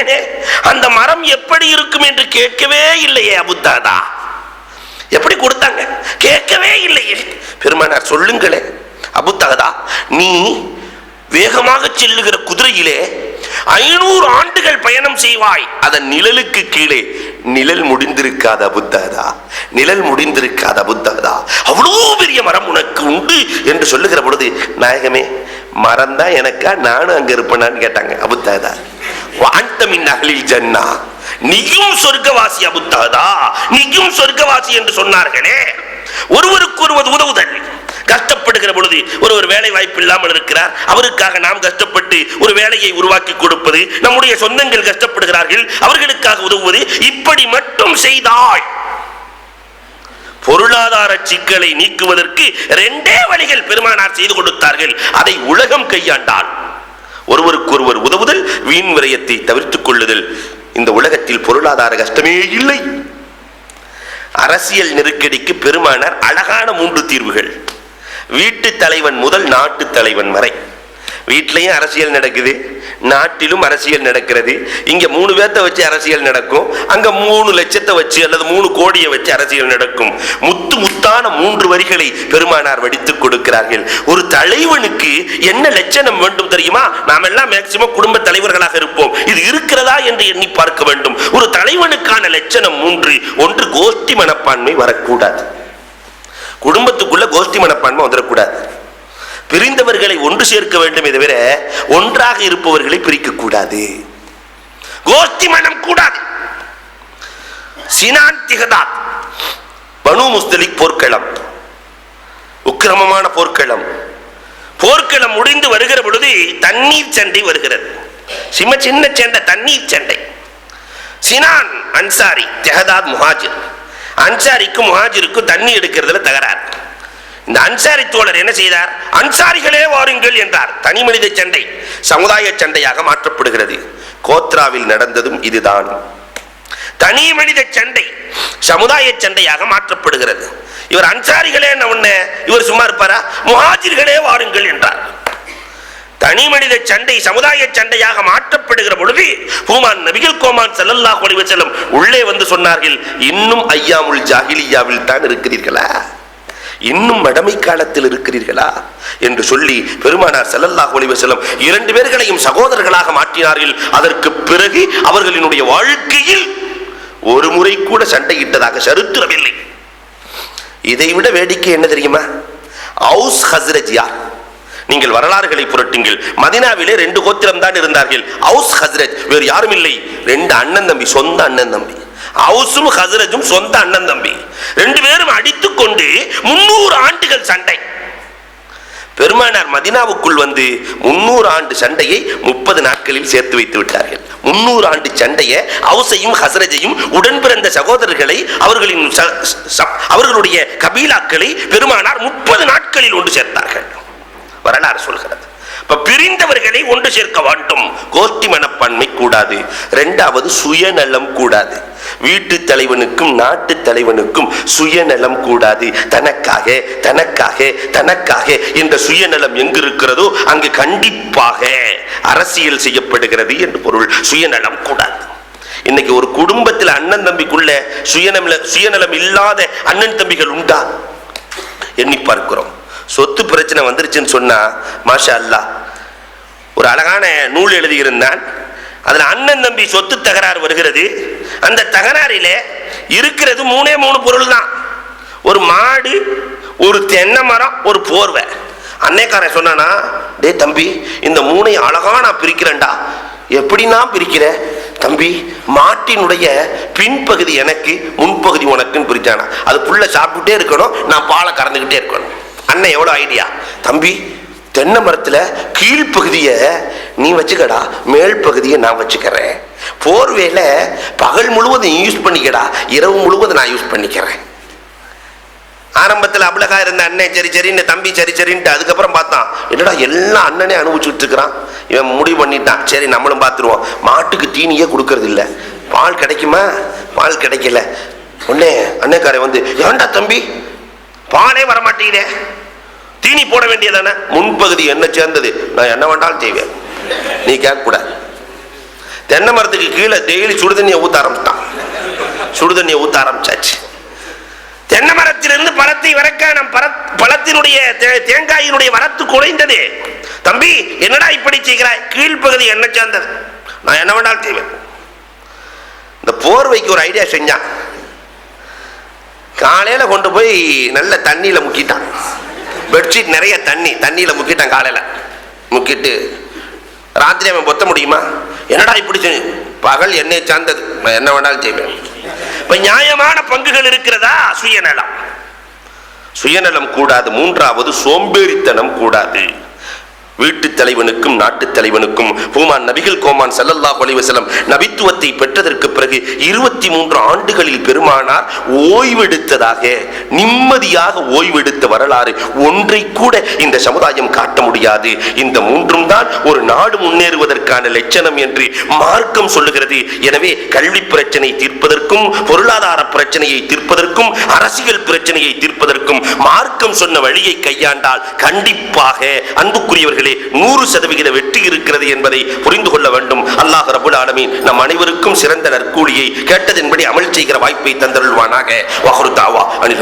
சொன்னேனே அந்த மரம் எப்படி இருக்கும் என்று கேட்கவே இல்லையே அபுத்தாதா எப்படி கொடுத்தாங்க? கேட்கவே இல்லையே. பெருமானார் சொல்லுங்களே அபுத்தாதா நீ வேகமாக செல்லுகிற குதிரையிலே ஐநூறு ஆண்டுகள் பயணம் செய்வாய். அதன் நிழலுக்கு கீழே நிழல் முடிந்திருக்காத புத்தகதா நிழல் முடிந்திருக்காத புத்தகதா அவ்வளோ பெரிய மரம் உனக்கு உண்டு என்று சொல்லுகிற பொழுது நாயகமே மரம் தான் எனக்கா? நானும் அங்க இருப்பேனான்னு கேட்டாங்க அபுத்தகதா வாண்டமின் அகலில் ஜன்னா. நீயும் சொர்க்கவாசி அபுத்தகதா நீயும் சொர்க்கவாசி என்று சொன்னார்களே. ஒருவருக்கு ஒருவது உதவுதல். கஷ்டப்படுகிற பொழுது ஒரு ஒரு வேலை வாய்ப்பு இல்லாமல் இருக்கிறார். அவருக்காக நாம் கஷ்டப்பட்டு ஒரு வேலையை உருவாக்கி கொடுப்பது நம்முடைய சொந்தங்கள் கஷ்டப்படுகிறார்கள் அவர்களுக்காக உதவுவது இப்படி மட்டும் செய்தால் பொருளாதார சிக்கலை நீக்குவதற்கு ரெண்டே வழிகள் பெருமானார் செய்து கொடுத்தார்கள். அதை உலகம் கையாண்டால். ஒருவருக்கொருவர் உதவுதல் வீண் விரயத்தை தவிர்த்துக் கொள்ளுதல். இந்த உலகத்தில் பொருளாதார கஷ்டமே இல்லை. அரசியல் நெருக்கடிக்கு பெருமானார் அழகான மூன்று தீர்வுகள். வீட்டு தலைவன் முதல் நாட்டு தலைவன் வரை. வீட்லையும் அரசியல் நடக்குது நாட்டிலும் அரசியல் நடக்கிறது. இங்க மூணு பேர்த்த வச்சு அரசியல் நடக்கும். அங்க மூணு லட்சத்தை வச்சு அல்லது மூணு கோடியை வச்சு அரசியல் நடக்கும். முத்து முத்தான மூன்று வரிகளை பெருமானார் வடித்துக் கொடுக்கிறார்கள். ஒரு தலைவனுக்கு என்ன லட்சணம் வேண்டும் தெரியுமா? நாம் எல்லாம் மேக்சிமம் குடும்ப தலைவர்களாக இருப்போம். இது இருக்கிறதா என்று எண்ணி பார்க்க வேண்டும். ஒரு தலைவனுக்கான லட்சணம் மூன்று. ஒன்று கோஷ்டி மனப்பான்மை வரக்கூடாது. குடும்பத்துக்குள்ள கோஷ்டி மனப்பான்மை வந்துடக்கூடாது பிரிந்தவர்களை ஒன்று சேர்க்க வேண்டும் தவிர ஒன்றாக இருப்பவர்களை பிரிக்க கூடாது கோஷ்டி மனம் கூடாது. சினான் திகதாத். பனு முஸ்தலிக் போர்க்களம். உக்கிரமமான போர்க்களம். போர்க்களம் முடிந்து வருகிற பொழுது தண்ணீர் சண்டை வருகிறது. சிம்ம சின்ன சண்டை தண்ணீர் சண்டை. சினான் அன்சாரி தெஹதாத் முஹாஜிர். அன்சாரிக்கும் முஹாஜிருக்கும் தண்ணி எடுக்கிறதுல தகராறு. இந்த அன்சாரி தோழர் என்ன செய்தார்? அன்சாரிகளே வாருங்கள் என்றார். தனி மனித சண்டை சமுதாய சண்டையாக மாற்றப்படுகிறது. கோத்ராவில் நடந்ததும் இதுதான். தனி மனித சண்டை சமுதாய சண்டையாக மாற்றப்படுகிறது. இவர் அன்சாரிகளே என்ன இவர் சும்மா இருப்பாரா? முஹாஜிர்களே வாருங்கள் என்றார். தனி மனித சண்டை சமுதாய சண்டையாக மாற்றப்படுகிற பொழுது பூமான் நபிகள் கோமான் செல்லல்லா அலைஹி வஸல்லம் உள்ளே வந்து சொன்னார்கள் இன்னும் ஐயாமுல் ஜாகிலியாவில் தான் இருக்கிறீர்களா? இன்னும் மடமை காலத்தில் இருக்கிறீர்களா? என்று சொல்லி பெருமானார் செல்லல்லாஹ் அலைஹி செல்லம் இரண்டு பேர்களையும் சகோதரர்களாக மாற்றினார்கள். அதற்கு பிறகு அவர்களினுடைய வாழ்க்கையில் ஒரு முறை கூட சண்டையிட்டதாக சரித்திரமில்லை. இதைவிட வேடிக்கை என்ன தெரியுமா? அவுஸ் ஹஸ்ரஜ் யார்? நீங்கள் வரலாறுகளை புரட்டுங்கள். மதினாவிலே ரெண்டு கோத்திரம் தான் இருந்தார்கள். அவுஸ் ஹசரத் வேறு யாரும் இல்லை. ரெண்டு அண்ணன் தம்பி சொந்த அண்ணன் தம்பி. ஹவுஸும் ஹசரஜும் சொந்த அண்ணன் தம்பி. ரெண்டு பேரும் அடித்துக் கொண்டு முன்னூறு ஆண்டுகள் சண்டை. பெருமானார் மதினாவுக்குள் வந்து முன்னூறு ஆண்டு சண்டையை முப்பது நாட்களில் சேர்த்து வைத்து விட்டார்கள். முன்னூறு ஆண்டு சண்டையை அவுசையும் ஹசரஜையும் உடன் பிறந்த சகோதரர்களை அவர்களின் ச- ச- அவர்களுடைய கபீலாக்களை பெருமானார் முப்பது நாட்களில் ஒன்று சேர்த்தார்கள். வரலாறு சொல்கிறது. இப்ப பிரிந்தவர்களை ஒன்று சேர்க்க வேண்டும். கோஷ்டி மனப்பான்மை கூடாது. இரண்டாவது சுயநலம் கூடாது. வீட்டு தலைவனுக்கும் நாட்டு தலைவனுக்கும் சுயநலம் கூடாது. தனக்காக தனக்காக தனக்காக இந்த சுயநலம் எங்கு இருக்கிறதோ அங்கு கண்டிப்பாக அரசியல் செய்யப்படுகிறது என்று பொருள். சுயநலம் கூடாது. இன்னைக்கு ஒரு குடும்பத்தில் அண்ணன் தம்பிக்குள்ள சுயநல சுயநலம் இல்லாத அண்ணன் தம்பிகள் உண்டா? எண்ணி பார்க்கிறோம். சொத்து பிரச்சனை வந்துருச்சுன்னு சொன்னா மாஷா அல்லாஹ் ஒரு அழகான நூல் எழுதியிருந்தான். அதில் அண்ணன் தம்பி சொத்து தகராறு வருகிறது. அந்த தகராறிலே இருக்கிறது மூணே மூணு பொருள் தான் ஒரு மாடு ஒரு தென்னை மரம் ஒரு போர்வை. அன்னைக்காரன் சொன்னானா டேய் தம்பி இந்த மூணை அழகா நான் பிரிக்கிறேன்டா. எப்படி நான் பிரிக்கிற? தம்பி மாட்டினுடைய பின்பகுதி எனக்கு முன்பகுதி உனக்குன்னு பிரிச்சானா. அது புள்ள சாப்பிட்டுட்டே இருக்கணும் நான் பாலை கறந்துக்கிட்டே இருக்கணும். அண்ணன் எவ்வளோ ஐடியா தம்பி தென்னை மரத்தில் கீழ்ப்பகுதியை நீ வச்சுக்கடா மேல் பகுதியை நான் வச்சுக்கிறேன். போர்வேல பகல் முழுவதும் நீ யூஸ் பண்ணிக்கடா இரவு முழுவதும் நான் யூஸ் பண்ணிக்கிறேன். ஆரம்பத்தில் அவ்வளகா இருந்த அண்ணன் சரி சரின்னு தம்பி சரி சரின்ட்டு அதுக்கப்புறம் பார்த்தான் என்னடா எல்லாம் அண்ணனே அனுபவிச்சுட்டு இருக்கிறான். இவன் முடிவு பண்ணிட்டான் சரி நம்மளும் பார்த்துருவோம். மாட்டுக்கு தீனியே கொடுக்கறது இல்லை பால் கிடைக்குமா? பால் கிடைக்கல. உடனே அண்ணக்காரன் வந்து ஏன்டா தம்பி பாலே வர தீனி போட வேண்டியதானே? முன்பகுதி என்ன சேர்ந்தது? நான் என்ன வேண்டாலும் செய்வேன். நீ கேட்கக்கூடாது. தென்னை மரத்துக்கு கீழே டெய்லி சுடுதண்ணியை ஊத்த ஆரம்பிச்சிட்டான். சுடுதண்ணியை ஊத்த ஆரம்பிச்சாச்சு. தென்னை மரத்திலிருந்து பழத்தை வரக்க நம் பழ- பழத்தினுடைய தே- தேங்காயினுடைய வரத்து குறைந்தது. தம்பி என்னடா இப்படி செய்கிறாய்? கீழ்ப்பகுதி என்ன சேர்ந்தது? நான் என்ன வேண்டாலும் செய்வேன். இந்த போர்வைக்கு ஒரு ஐடியா செஞ்சான். காலையில கொண்டு போய் நல்ல தண்ணியில முக்கிட்டான். பெட்ஷீட் நிறைய தண்ணி தண்ணியில முக்கிட்டான் காலையில. முக்கிட்டு ராத்திரி அவன் பொத்த முடியுமா? என்னடா இப்படி செஞ்சு பகல் என்னை சார்ந்தது. நான் என்ன வேணாலும் செய்வேன். இப்ப நியாயமான பங்குகள் இருக்கிறதா? சுயநலம். சுயநலம் கூடாது. மூன்றாவது சோம்பேறித்தனம் கூடாது. வீட்டுத் தலைவனுக்கும் நாட்டுத் தலைவனுக்கும் பூமான் நபிகள் கோமான் ஸல்லல்லாஹு அலைஹி நபித்துவத்தை பெற்றதற்கு பிறகு இருபத்தி மூன்று ஆண்டுகளில் பெருமானார் ஓய்வெடுத்ததாக நிம்மதியாக ஓய்வெடுத்த வரலாறு ஒன்றை கூட இந்த சமுதாயம் காட்ட முடியாது. இந்த மூன்றும் தான் ஒரு நாடு முன்னேறுவதற்கான லட்சணம் என்று மார்க்கம் சொல்லுகிறது. எனவே கல்வி பிரச்சனை தீர்ப்பதற்கும் பொருளாதார பிரச்சனையை தீர்ப்பதற்கும் அரசியல் பிரச்சனையை தீர்ப்பதற்கும் மார்க்கம் சொன்ன வழியை கையாண்டால் கண்டிப்பாக அன்புக்குரியவர்களே நூறு சதவிகித வெற்றி இருக்கிறது என்பதை புரிந்து கொள்ள வேண்டும். அல்லாஹ் ரபுல் ஆலமீன் நம் அனைவருக்கும் சிறந்த நற்கூலியை கேட்டதின்படி அமல் செய்கிற வாய்ப்பை தந்தருள்வானாக. வஹரு தாவா. அனில்